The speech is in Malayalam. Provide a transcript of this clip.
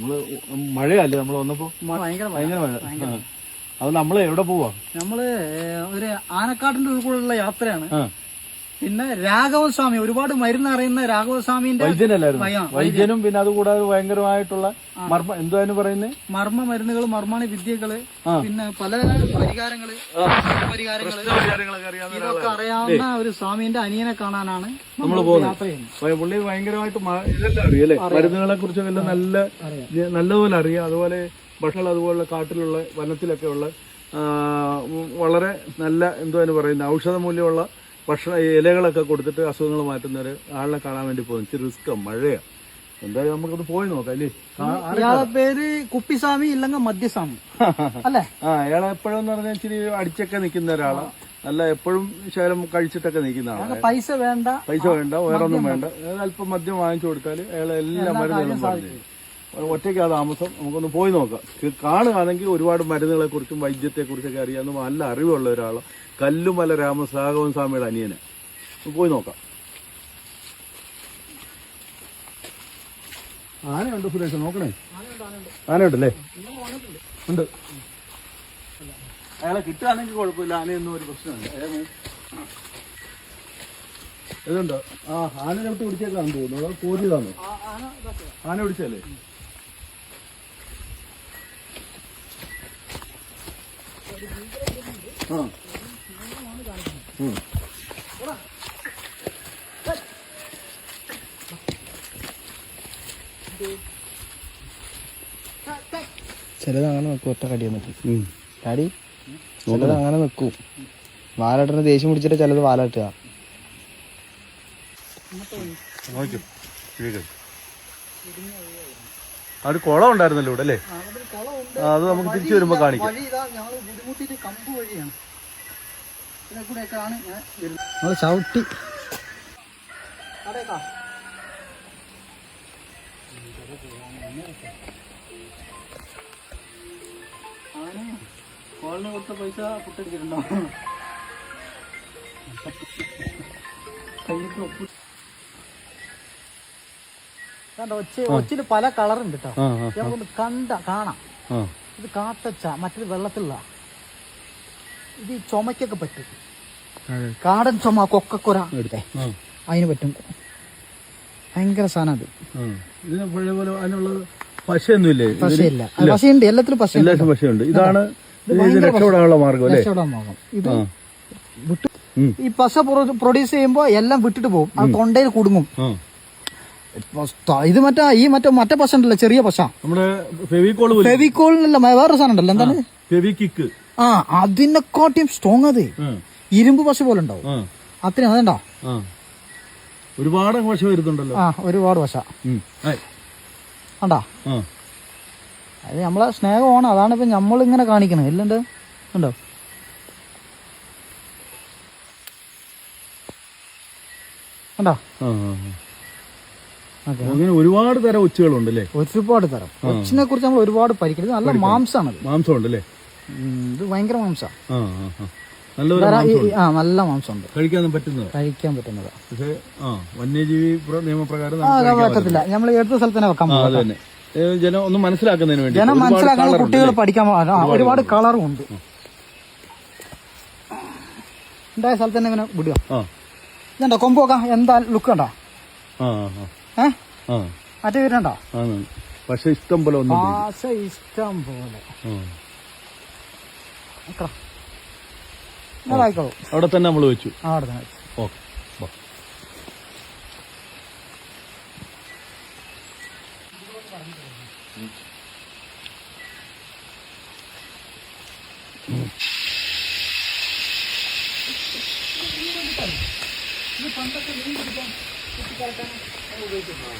നമ്മൾ മഴയല്ലേ നമ്മൾ വന്നപ്പോ ഭയങ്കര മഴ. ഭയങ്കര മഴ. അത് നമ്മൾ എവിടെ പോവാ? നമ്മൾ ഒരു ആനക്കാടിന്റെ ഉൾക്കൂടെയുള്ള യാത്രയാണ്. പിന്നെ രാഘവസ്വാമി ഒരുപാട് മരുന്ന് അറിയുന്ന രാഘവസ്വാമിന്റെ വൈദ്യനല്ലായിരുന്നു. വൈദ്യനും പിന്നെ അതുകൂടാതെ ഭയങ്കരമായിട്ടുള്ള മർമ്മ എന്തുവാന്ന് പറയുന്നത് മർമ്മ മരുന്നുകൾ മർമ്മാണി വിദ്യകൾ പിന്നെ പല പരിഹാരങ്ങൾ പരിഹാരങ്ങൾ ഇതൊക്കെ അറിയാവുന്ന ഒരു സ്വാമിന്റെ അനിയനെ കാണാനാണ് നമ്മൾ യാത്ര ചെയ്യുന്നത്. പുള്ളി ഭയങ്കരമായിട്ട് ഇതെല്ലാം അറിയാം. അല്ലേ? മരുന്നുകളെ കുറിച്ചൊക്കെ നല്ല നല്ലതുപോലെ അറിയാം. അതുപോലെ ഭക്ഷണം അതുപോലെ കാട്ടിലുള്ള വനത്തിലൊക്കെ ഉള്ള വളരെ നല്ല എന്തുവാന്ന് പറയുന്നത് ഔഷധ മൂല്യമുള്ള ഭക്ഷണ ഇലകളൊക്കെ കൊടുത്തിട്ട് അസുഖങ്ങൾ മാറ്റുന്ന ഒരു ആളിനെ കാണാൻ വേണ്ടി പോകും. ഇച്ചിരി റിസ്ക് മഴയാ. എന്തായാലും നമുക്കത് പോയി നോക്കാം അല്ലേ ഇയാളെ പേര് കുപ്പിസ്വാമി ഇല്ലെങ്കിൽ മദ്യസ്വാമി. അല്ലേ? ആ അയാൾ എപ്പോഴും എന്ന് പറഞ്ഞാൽ ഇച്ചിരി അടിച്ചൊക്കെ നിൽക്കുന്ന ഒരാളാണ് നല്ല എപ്പോഴും ശകലം കഴിച്ചിട്ടൊക്കെ നിൽക്കുന്ന ആളാണ് പൈസ വേണ്ട പൈസ വേണ്ട വേറെ ഒന്നും വേണ്ട. അല്പം മദ്യം വാങ്ങിച്ചു കൊടുത്താൽ അയാൾ എല്ലാ മരുന്നുകളും പറഞ്ഞു. ഒറ്റയ്ക്ക് ആ താമസം. നമുക്കൊന്ന് പോയി നോക്കാം. കാണുകയാണെങ്കിൽ ഒരുപാട് മരുന്നുകളെ കുറിച്ചും വൈദ്യത്തെ കുറിച്ചൊക്കെ അറിയാവുന്ന നല്ല അറിവുള്ള ഒരാൾ കല്ലുമല രാമസാഗവൻ സ്വാമിയുടെ അനിയനെ. പോയി നോക്കാം. ആനയുണ്ട് സുരേഷ് നോക്കണേ. ആനയുണ്ടല്ലേ? ഉണ്ട്. അയാളെ കിട്ടുകയാണെങ്കിൽ കുഴപ്പമില്ല. ആനയൊന്നും ഒരു പ്രശ്നമില്ല. ഇതുണ്ടോ ആ ആന ചവിട്ട് പിടിച്ചേക്കാന്ന് തോന്നുന്നു. അത് കോരിയതാണോ? ആന പിടിച്ചല്ലേ ആ ഉം. ചിലത് അങ്ങനെ നിൽക്കും ഒറ്റ കടി വന്നിട്ട്. ഡാഡി ചിലത് അങ്ങനെ നിൽക്കും വാലട്ടിന് ദേഷ്യം പിടിച്ചിട്ട് ചിലത് വാലട്ടുക നോക്കൂ. ഒരു കുളം ഉണ്ടായിരുന്നല്ലോ ഇവിടെ അല്ലേ? അത് നമുക്ക് തിരിച്ചു വരുമ്പോ കാണിക്കാം. നമ്മൾ ചവിട്ടി. കോളിന് കൊടുത്ത പൈസ പുട്ടടിച്ചിട്ടുണ്ടോ ഒപ്പ് കണ്ടോ ഒച്ച ഒച്ചിൽ പല കളറുണ്ട് കേട്ടോ നമുക്കൊന്ന് കണ്ട കാണാം. ഇത് കാട്ടച്ച മറ്റൊരു വെള്ളത്തിലുള്ള. ഇത് ഈ ചുമക്കൊക്കെ പറ്റും. കാടൻ ചുമ കൊക്കക്കുര. എടുത്തേ. അതിന് പറ്റും. ഭയങ്കര സാധനം അത്. പശയൊന്നുമില്ലേ? പശയില്ല. പശയുണ്ട്. എല്ലാത്തിലും പശയുണ്ട്. എല്ലാവർക്കും പശയുണ്ട്. ഇതാണ് ഇത് രക്ഷപ്പെടാനുള്ള മാർഗം അല്ലേ? രക്ഷപ്പെടാൻ നോക്കാം ഇത് ആ. വിട്ടു ഈ പശ പ്രൊഡ്യൂസ് ചെയ്യുമ്പോൾ എല്ലാം വിട്ടിട്ട് പോകും. അത് തൊണ്ടയിൽ കുടുങ്ങും. ഇത് മറ്റാ ഈ മറ്റേ മറ്റേ പശ ഉണ്ടല്ലോ ചെറിയ പശ നമ്മുടെ ഫെവിക്കോൾ സാധനം ഉണ്ടല്ലോ എന്താണ്? ഫെവിക്കിക്ക് ആ അതിനെക്കാട്ടിയും സ്ട്രോങ് അത്. ഇരുമ്പ് പശ പോലെ ഉണ്ടാവും. അത്രയും അതുണ്ടോ ഒരുപാട് പശ വരുന്നുണ്ടല്ലോ. ആ ഒരുപാട് പശ ഉം. ആയ്. കണ്ടാ? ആ. അത് നമ്മളെ സ്നേഹമാണ് അതാണ് ഇപ്പൊ നമ്മളിങ്ങനെ കാണിക്കണത് ഇല്ലണ്ട് ഉണ്ടോ ഉണ്ടോ അങ്ങനെ ഒരുപാട് തരം ഒച്ചുകളുണ്ട് അല്ലേ ഒരുപാട് തരം. ഒച്ചിനെ കുറിച്ച് നമ്മൾ ഒരുപാട് പഠിക്കണം. നല്ല മാംസമാണ് മാംസം ഉണ്ട് അല്ലേ ഇത് ഭയങ്കര മാംസ. ആ നല്ല മാംസമുണ്ട്. കഴിക്കാൻ പറ്റുന്നത്? കഴിക്കാൻ പറ്റുന്നത്. പക്ഷേ ആ വന്യജീവി പ്ര- നിയമപ്രകാരം പറ്റത്തില്ല. നമ്മൾ എടുത്ത സ്ഥലത്ത് തന്നെ വെക്കാൻ ഏ, ജനം ഒന്ന് മനസ്സിലാക്കുന്നതിന് വേണ്ടി ജനം മനസ്സിലാക്കാൻ കുട്ടികൾ പഠിക്കാൻ ഒരുപാട് കളറും ഉണ്ട്. ഉണ്ടായ സ്ഥലത്ത് തന്നെ ഇങ്ങനെ വിടുക. ഇതുണ്ടോ കൊമ്പ് നോക്കാം എന്താ ലുക്ക് ആ, ആ. മറ്റേ വരണ്ടോ പക്ഷെ ഇഷ്ടം പോലെ പാശ ഇഷ്ടം പോലെ. നിക്കടാ. അവിടെ തന്നെ നമ്മൾ വെച്ചു. അവിടെ തന്നെ വെച്ച്. ഓക്കെ. 后边么